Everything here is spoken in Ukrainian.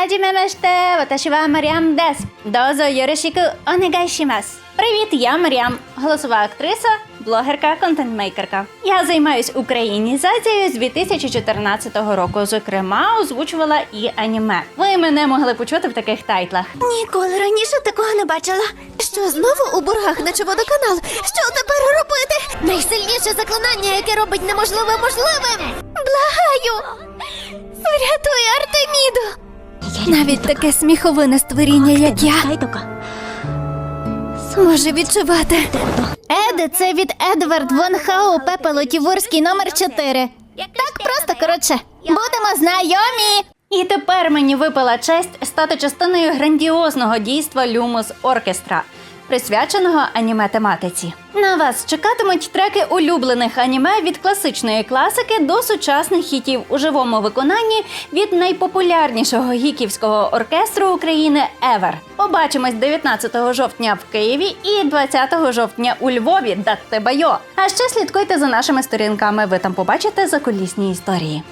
Хаджіме меште, ваташі ва дес. Дозо Йорошіку онегайшімас. Привіт, я Маріам, голосова актриса, блогерка, контентмейкерка. Я займаюсь українізацією з 2014 року. Зокрема, озвучувала і аніме. Ви мене могли почути в таких тайтлах. Ніколи раніше такого не бачила. Що знову у боргах наче водоканал? Що тепер робити? Найсильніше заклинання, яке робить неможливе можливим. Благаю! Врятуй Артеміду! Навіть таке сміховине створіння, як я, може відчувати. Еде, це від Едвард Вон Хау Пепелотіворський номер 4. Так просто коротше. Будемо знайомі. І тепер мені випала честь стати частиною грандіозного дійства Люмус Оркестра, присвяченого аніме тематиці. На вас чекатимуть треки улюблених аніме від класичної класики до сучасних хітів у живому виконанні від найпопулярнішого гіківського оркестру України Евер. Побачимось 19 жовтня в Києві і 20 жовтня у Львові. Датте байо! А ще слідкуйте за нашими сторінками. Ви там побачите закулісні історії.